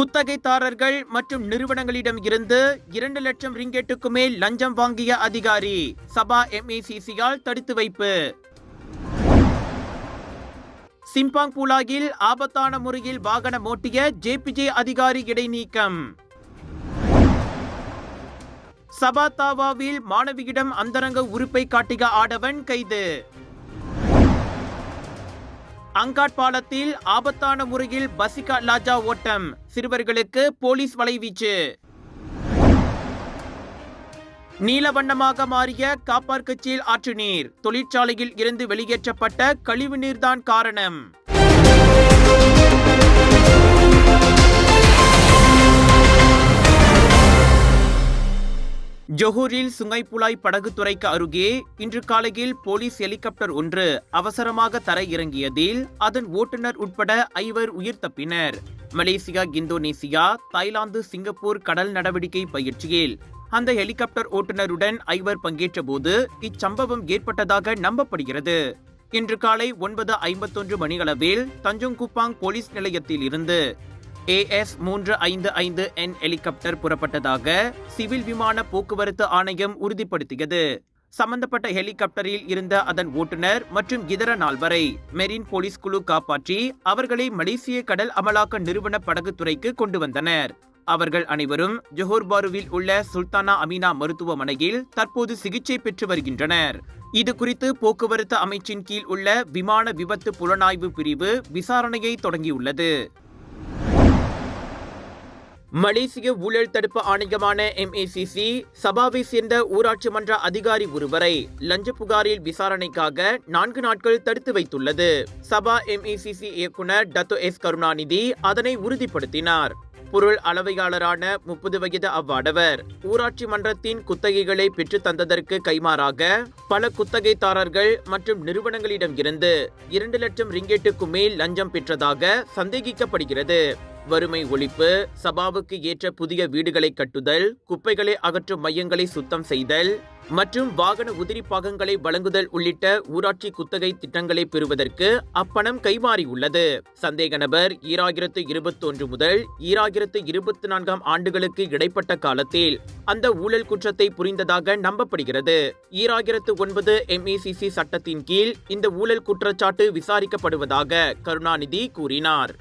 குத்தகைதாரர்கள் மற்றும் நிறுவனங்களிடம் இருந்து இரண்டு லட்சம் ரிங்கெட்டுக்கு மேல் லஞ்சம் வாங்கிய அதிகாரி சபா எம்ஏசிசியால் தடுத்து வைப்பு. சிம்பாங் பூலாகில் ஆபத்தான முறையில் வாகனம் ஓட்டிய ஜேபிஜே அதிகாரி இடைநீக்கம். சபாதாவாவில் மாணவியிடம் அந்தரங்க உறுப்பை காட்டிய ஆடவன் கைது. அங்காட் பாலத்தில் ஆபத்தான முறையில் பசிகா லாஜா ஓட்டம். சிறுவர்களுக்கு போலீஸ் வலைவீச்சு நீல வண்ணமாக மாறிய காப்பார் கட்சியில் ஆற்று நீர். தொழிற்சாலையில் இருந்து வெளியேற்றப்பட்ட கழிவுநீர்தான் காரணம். ஜொஹூரில் சுங்கைப்புலாய் படகுத்துறைக்கு அருகே இன்று காலையில் போலீஸ் ஹெலிகாப்டர் ஒன்று அவசரமாக தர இறங்கியதில் அதன் ஓட்டுநர் உட்பட ஐவர் உயிர் தப்பினர். மலேசியா இந்தோனேசியா தாய்லாந்து சிங்கப்பூர் கடல் நடவடிக்கை பயிற்சியில் அந்த ஹெலிகாப்டர் ஓட்டுநருடன் ஐவர் பங்கேற்றபோது இச்சம்பவம் ஏற்பட்டதாக நம்பப்படுகிறது. இன்று காலை ஒன்பது ஐம்பத்தொன்று மணியளவில் தஞ்சோங் குப்பாங் போலீஸ் நிலையத்தில் இருந்து ஏஎஸ் மூன்று ஐந்து ஐந்து என் ஹெலிகாப்டர் புறப்பட்டதாக சிவில் விமான போக்குவரத்து ஆணையம் உறுதிப்படுத்தியது. சம்பந்தப்பட்ட ஹெலிகாப்டரில் இருந்த அதன் ஓட்டுநர் மற்றும் இதர நால்வரை மெரின் போலீஸ் குழு காப்பாற்றி அவர்களை மலேசிய கடல் அமலாக்க நிறுவன படகுத்துறைக்கு கொண்டு வந்தனர். அவர்கள் அனைவரும் ஜொஹோர் பாருவில் உள்ள சுல்தானா அமீனா மருத்துவமனையில் தற்போது சிகிச்சை பெற்று வருகின்றனர். இது குறித்து போக்குவரத்து அமைச்சின் கீழ் உள்ள விமான விபத்து புலனாய்வு பிரிவு விசாரணையை தொடங்கியுள்ளது. மலேசிய ஊழல் தடுப்பு ஆணையமான எம்ஏசிசி சபாவை சேர்ந்த ஊராட்சி மன்ற அதிகாரி ஒருவரை லஞ்ச புகாரில் விசாரணைக்காக நான்கு நாட்கள் தடுத்து வைத்துள்ளது. சபா எம்ஏசிசி இயக்குனர் டத்து எஸ் கருணாநிதி அதனை உறுதிப்படுத்தினார். பொருள் அளவையாளரான முப்பது வயது அவ்வாடவர் ஊராட்சி மன்றத்தின் குத்தகைகளை பெற்று தந்ததற்கு கைமாறாக பல குத்தகைதாரர்கள் மற்றும் நிறுவனங்களிடம் இருந்து இரண்டு லட்சம் ரிங்கெட்டுக்கு மேல் லஞ்சம் பெற்றதாக சந்தேகிக்கப்படுகிறது. வறுமை ஒழிப்பு சபாவுக்கு ஏற்ற புதிய வீடுகளை கட்டுதல் குப்பைகளை அகற்றும் மையங்களை சுத்தம் செய்தல் மற்றும் வாகன உதிரி பாகங்களை வழங்குதல் உள்ளிட்ட ஊராட்சி குத்தகை திட்டங்களை பெறுவதற்கு அப்பணம் கைமாறியுள்ளது. சந்தேக நபர் ஈராயிரத்து இருபத்தொன்று முதல் ஈராயிரத்து இருபத்தி நான்காம் ஆண்டுகளுக்கு இடைப்பட்ட காலத்தில் அந்த ஊழல் குற்றத்தை புரிந்ததாக நம்பப்படுகிறது. ஈராயிரத்து ஒன்பது எம்இசிசி சட்டத்தின் கீழ் இந்த ஊழல் குற்றச்சாட்டு விசாரிக்கப்படுவதாக கருணாநிதி கூறினார்.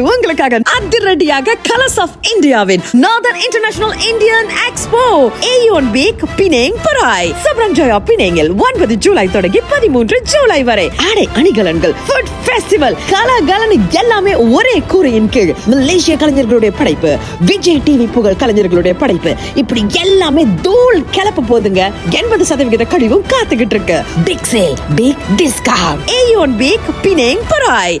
உங்களுக்காக அதிரடியாக கலர்ஸ் ஆஃப் இந்தியாவின் northern international Indian expo Aeon week Penang Perai Seberang Jaya பினேங்கில் ஒன்பது ஜூலை தொடங்கி பதிமூன்று ஜூலை வரை. ஆடை அணிகலன்கள் ஃபுட் ஃபெஸ்டிவல் கலகலனு எல்லாமே ஒரே கூரையின் கீழ். மலேசிய கலைஞர்களுடைய படைப்பு விஜய் டிவி புகழ் கலைஞர்களுடைய படைப்பு. இப்படி எல்லாமே தூள் கிளப்ப போதுங்க. எண்பது சதவிகித கழிவும் காத்துக்கிட்டு இருக்கு. Big sale big discount Aeon week Penang Perai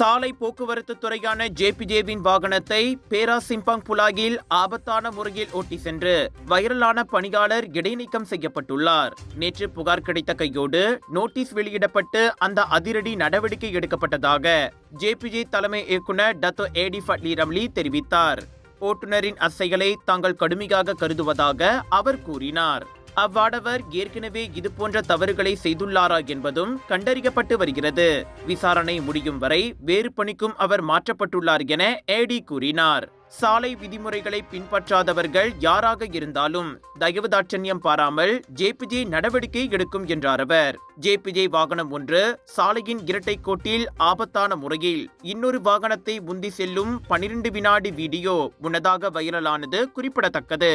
சாலை போக்குவரத்து துறையான ஜேபிஜேவின் வாகனத்தை பேரா சிம்பாங் புலாகில் ஆபத்தான முறையில் ஓட்டி சென்று வைரலான பணியாளர் இடைநீக்கம் செய்யப்பட்டுள்ளார். நேற்று புகார் கிடைத்த கையோடு நோட்டீஸ் வெளியிடப்பட்டு அந்த அதிரடி நடவடிக்கை எடுக்கப்பட்டதாக ஜேபிஜே தலைமை இயக்குனர் டத்தோ ஏடி ஃபட்லி ரம்லி தெரிவித்தார். ஓட்டுநரின் அசைகளை தாங்கள் கடுமையாக கருதுவதாக அவர் கூறினார். அவ்வாடவர் ஏற்கனவே இதுபோன்ற தவறுகளை செய்துள்ளாரா என்பதும் கண்டறியப்பட்டு வருகிறது. விசாரணை முடியும் வரை வேறு பணிக்கும் அவர் மாற்றப்பட்டுள்ளார் என ஏடி கூறினார். சாலை விதிமுறைகளை பின்பற்றாதவர்கள் யாராக இருந்தாலும் தயவு தாட்சண்யம் பாராமல் ஜேபிஜே நடவடிக்கை எடுக்கும் என்றார் அவர். ஜேபிஜே வாகனம் ஒன்று சாலையின் இரட்டை கோட்டில் ஆபத்தான முறையில் இன்னொரு வாகனத்தை உந்தி செல்லும் பனிரெண்டு வினாடி வீடியோ முன்னதாக வைரலானது குறிப்பிடத்தக்கது.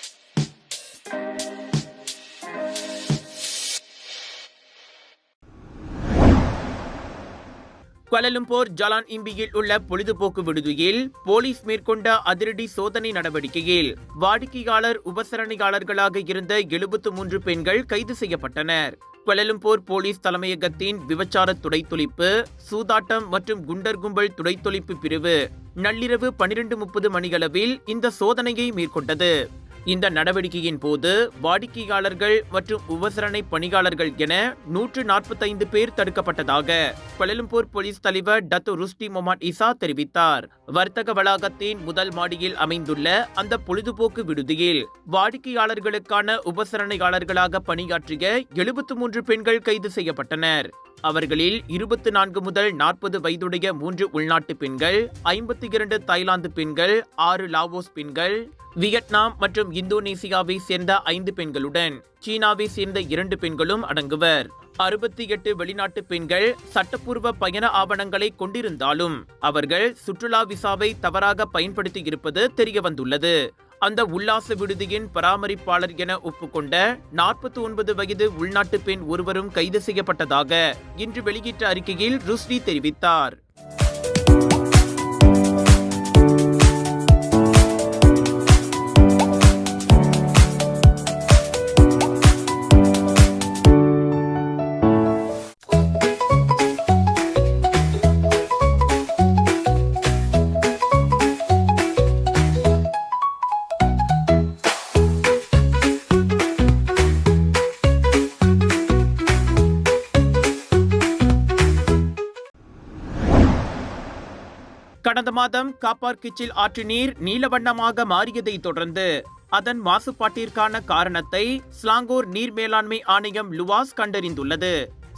குவலலும்பூர் ஜலான் இம்பியில் உள்ள பொழுதுபோக்கு விடுதியில் போலீஸ் மேற்கொண்ட அதிரடி சோதனை நடவடிக்கையில் வாடிக்கையாளர் உபசரணையாளர்களாக இருந்த எழுபத்து மூன்று பெண்கள் கைது செய்யப்பட்டனர். குவலலும்பூர் போலீஸ் தலைமையகத்தின் விபச்சார துடைத்தொழிப்பு சூதாட்டம் மற்றும் குண்டர் கும்பல் துடைத்தொழிப்பு பிரிவு நள்ளிரவு பனிரெண்டு முப்பது மணியளவில் இந்த சோதனையை மேற்கொண்டது. இந்த நடவடிக்கையின் போது வாடிக்கையாளர்கள் மற்றும் உபசரணை பணியாளர்கள் என நூற்று நாற்பத்தைந்து பேர் தடுக்கப்பட்டதாக கொலலும்பூர் போலீஸ் தலைவர் டத்து ருஸ்டி மொமான் இசா தெரிவித்தார். வர்த்தக வளாகத்தின் முதல் மாடியில் அமைந்துள்ள அந்த பொழுதுபோக்கு விடுதியில் வாடிக்கையாளர்களுக்கான உபசரணையாளர்களாக பணியாற்றிய எழுபத்து மூன்று பெண்கள் கைது செய்யப்பட்டனர். அவர்களில் இருபத்தி நான்கு முதல் நாற்பது வயதுடைய மூன்று உள்நாட்டு பெண்கள் ஐம்பத்தி இரண்டு தாய்லாந்து பெண்கள் ஆறு லாவோஸ் பெண்கள் வியட்நாம் மற்றும் இந்தோனேசியாவை சேர்ந்த ஐந்து பெண்களுடன் சீனாவை சேர்ந்த இரண்டு பெண்களும் அடங்குவர். அறுபத்தி எட்டு வெளிநாட்டு பெண்கள் சட்டப்பூர்வ பயண ஆவணங்களை கொண்டிருந்தாலும் அவர்கள் சுற்றுலா விசாவை தவறாக பயன்படுத்தி இருப்பது தெரியவந்துள்ளது. அந்த உல்லாச விடுதியின் பராமரிப்பாளர் என ஒப்புக்கொண்ட நாற்பத்தி ஒன்பது வயது உள்நாட்டு பெண் ஒருவரும் கைது செய்யப்பட்டதாக இன்று வெளியிட்ட அறிக்கையில் ருஸ்டி தெரிவித்தார். கடந்த மாதம் காப்பார் கிச்சில் ஆற்று நீர் நீலவண்ணமாக மாறியதை தொடர்ந்து அதன் மாசுபாட்டிற்கான காரணத்தை ஸ்லாங்கூர் நீர் மேலாண்மை ஆணையம் லுவாஸ் கண்டறிந்துள்ளது.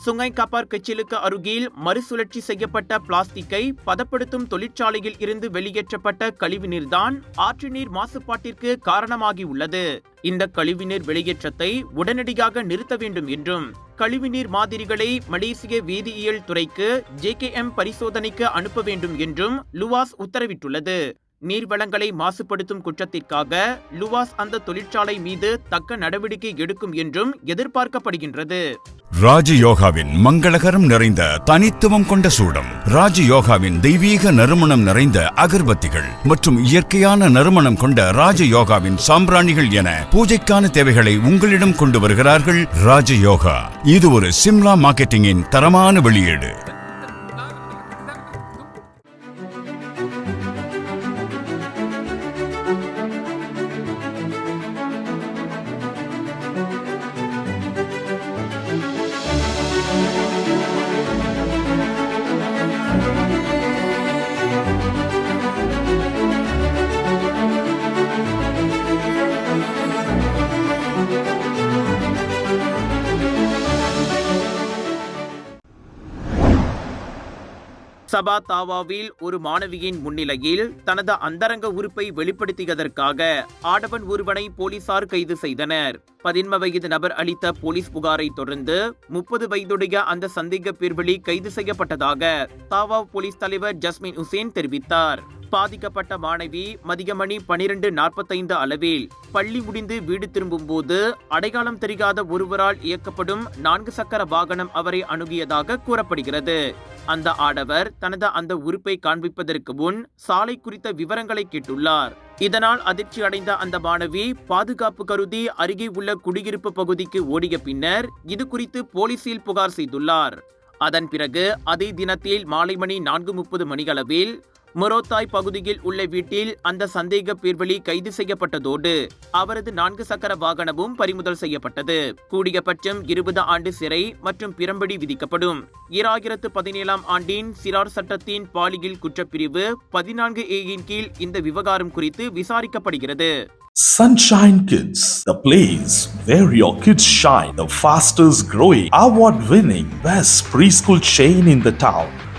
சுங்கை காப்பார் கச்சிலுக்கு அருகில் மறுசுழற்சி செய்யப்பட்ட பிளாஸ்டிக்கை பதப்படுத்தும் தொழிற்சாலையில் இருந்து வெளியேற்றப்பட்ட கழிவுநீர்தான் ஆற்று நீர் மாசுபாட்டிற்கு காரணமாகியுள்ளது. இந்த கழிவுநீர் வெளியேற்றத்தை உடனடியாக நிறுத்த வேண்டும் என்றும் கழிவுநீர் மாதிரிகளை மலேசிய வேதியியல் துறைக்கு ஜேகேஎம் பரிசோதனைக்கு அனுப்ப வேண்டும் என்றும் லுவாஸ் உத்தரவிட்டுள்ளது. நீர்வளங்களை மாசுபடுத்தும் குற்றத்திற்காக லுவாஸ் அந்த தொழிற்சாலை மீது தக்க நடவடிக்கை எடுக்கும் என்றும் எதிர்பார்க்கப்படுகின்றது. ராஜயோகாவின் மங்களகரம் நிறைந்த தனித்துவம் கொண்ட சூடம். ராஜயோகாவின் தெய்வீக நறுமணம் நிறைந்த அகர்பத்திகள் மற்றும் இயற்கையான நறுமணம் கொண்ட ராஜயோகாவின் சாம்பிராணிகள் என பூஜைக்கான தேவைகளை உங்களிடம் கொண்டு வருகிறார்கள் ராஜயோகா. இது ஒரு சிம்லா மார்க்கெட்டிங்கின் தரமான வெளியீடு. சபா தாவாவில் ஒரு மாணவியின் முன்னிலையில் தனது அந்தரங்க உறுப்பை வெளிப்படுத்தியதற்காக ஆடவன் ஒருவனை போலீசார் கைது செய்தனர். பதின்ம வயது நபர் அளித்த போலீஸ் புகாரை தொடர்ந்து முப்பது வயதுடைய அந்த சந்தேக பிரிவழி கைது செய்யப்பட்டதாக தாவா போலீஸ் தலைவர் ஜஸ்மின் உசேன் தெரிவித்தார். பாதிக்கப்பட்ட மாணவி மதியமணி பனிரெண்டு நாற்பத்தைந்து அளவில் பள்ளி முடிந்து வீடு திரும்பும்போது அடையாளம் தெரியாத ஒருவரால் இயக்கப்படும் நான்கு சக்கர வாகனம் அவரை அணுகியதாக கூறப்படுகிறது. அந்த ஆடவர் தனது அந்த உறுப்பை காண்பிப்பதற்கு முன் சாலை குறித்த விவரங்களை கேட்டுள்ளார். இதனால் அதிர்ச்சி அடைந்த அந்த மாணவி பாதுகாப்பு கருதி அருகே உள்ள குடியிருப்பு பகுதிக்கு ஓடிய பின்னர் இது குறித்து போலீசில் புகார் செய்துள்ளார். அதன் பிறகு அதே தினத்தில் மாலை மணி நான்கு முப்பது மணியளவில் மொரோத்தாய் பகுதியில் உள்ள வீட்டில் அந்த சந்தேக பேர்வழி கைது செய்யப்பட்டதோடு அவரது நான்கு சக்கர வாகனமும் பறிமுதல் செய்யப்பட்டது. கூடியபட்சம் இருபது ஆண்டு சிறை மற்றும் பிரம்படி விதிக்கப்படும். இராயிரத்து பதினேழாம் ஆண்டின் சிறார் சட்டத்தின் பாலியல் குற்றப்பிரிவு பதினான்கு ஏயின் கீழ் இந்த விவகாரம் குறித்து விசாரிக்கப்படுகிறது. Sunshine Kids, the place where your kids shine, the fastest growing, award winning, best preschool chain in the town.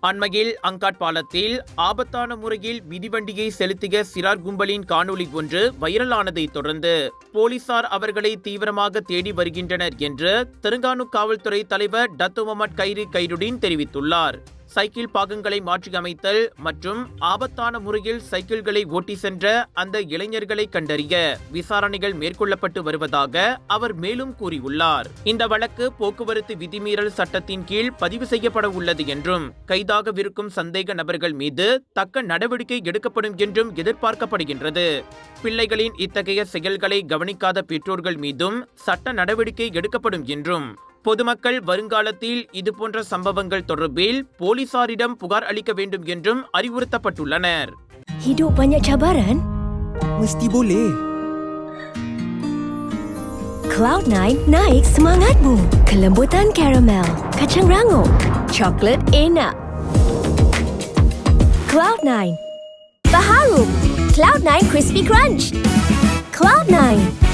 அண்மையில் அங்காட் பாலத்தில் ஆபத்தான முறையில் மிதிவண்டியை செலுத்திய சிறார் கும்பலின் காணொளி ஒன்று வைரலானதை தொடர்ந்து போலீசார் அவர்களை தீவிரமாக தேடி வருகின்றனர் என்று தெலுங்கானு காவல்துறை தலைவர் டத்து மொமட் கைரி கைருடின் தெரிவித்துள்ளார். சைக்கிள் பாகங்களை மாற்றியமைத்தல் மற்றும் ஆபத்தான முறையில் சைக்கிள்களை ஓட்டி சென்ற அந்த இளைஞர்களை கண்டறிய விசாரணைகள் மேற்கொள்ளப்பட்டு வருவதாக அவர் மேலும் கூறியுள்ளார். இந்த வழக்கு போக்குவரத்து விதிமீறல் சட்டத்தின் கீழ் பதிவு செய்யப்பட உள்ளது என்றும் கைதாகவிருக்கும் சந்தேக நபர்கள் மீது தக்க நடவடிக்கை எடுக்கப்படும் என்றும் எதிர்பார்க்கப்படுகின்றது. பிள்ளைகளின் இத்தகைய செயல்களை கவனிக்காத பெற்றோர்கள் மீதும் சட்ட நடவடிக்கை எடுக்கப்படும் என்றும் பொதுமக்கள் வருங்காலத்தில் இதுபோன்ற சம்பவங்கள் தொடர்பில் போலீசாரிடம் புகார் அளிக்க வேண்டும் என்றும் அறிவுறுத்தப்பட்டுள்ளனர் Hidup banyak cabaran? Mesti boleh. Cloud9 naik semangatmu. Kelembutan karamel, kacang rangup, coklat enak. Cloud9. Baharu. Cloud9 Crispy Crunch. Cloud9.